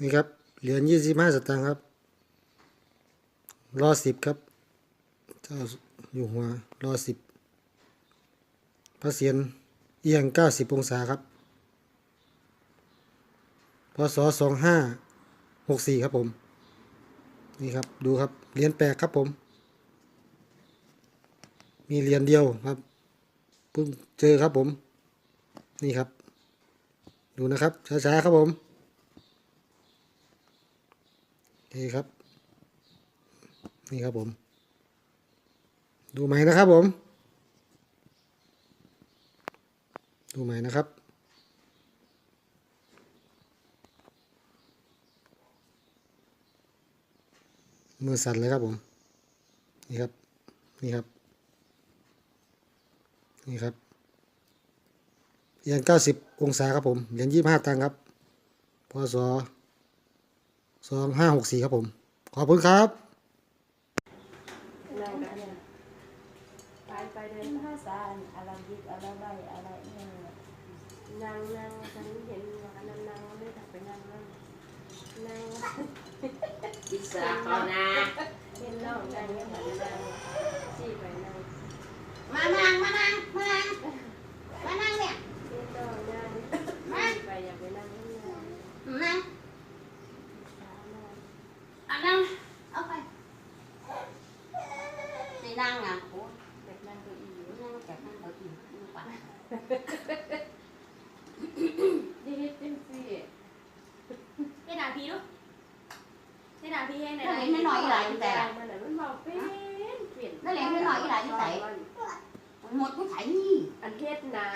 นี่ครับ เหรียญยี่สิบห้าสตางค์ครับ รอสิบครับ เจ้าอยู่หัว รอสิบพระเศียรเอียงเก้าสิบองศาครับ พศสองห้าหกสี่ครับผม นี่ครับ ดูครับ เหรียญแปลกครับผม มีเหรียญเดียวครับเพิ่งเจอครับผม นี่ครับ ดูนะครับ ช้าๆ ครับผม นี่ครับ นี่ครับผม ดูใหม่นะครับผม ดูใหม่นะครับมือสั่นเลยครับผม นี่ครับ นี่ครับ นี่ครับเหรียญเก้าสิบองศาครับผมเหรียญยี่ห้าตังค์ครับพศ สองห้าหกสี่ครับผม ขอบคุณครับนั่งกันเนี่ยไปไปเดินภาษาอาราบิกอาราไบอะไรเนี่ยนั่งนั่งฉันเห็นว่านั่งนั่งไม่ถักไปนั่งนั่งนั่งอิสระเขานะเห็นน้องนั่งเนี่ย นั่งนะโอ้แบบนั่งเก้าอี้ยู่นั่งแบบนั่งเก้าอี้ดีกว่าดีจริงสิได้ด่าพี่ลูกได้ด่าพี่ให้ไหนไหนน้อยหลายแต่นมันบอกเป็นเปลี่ยนนั่นแหละน้อยหลายที่ไหนหมดผู้ชายนี่อันเทศนา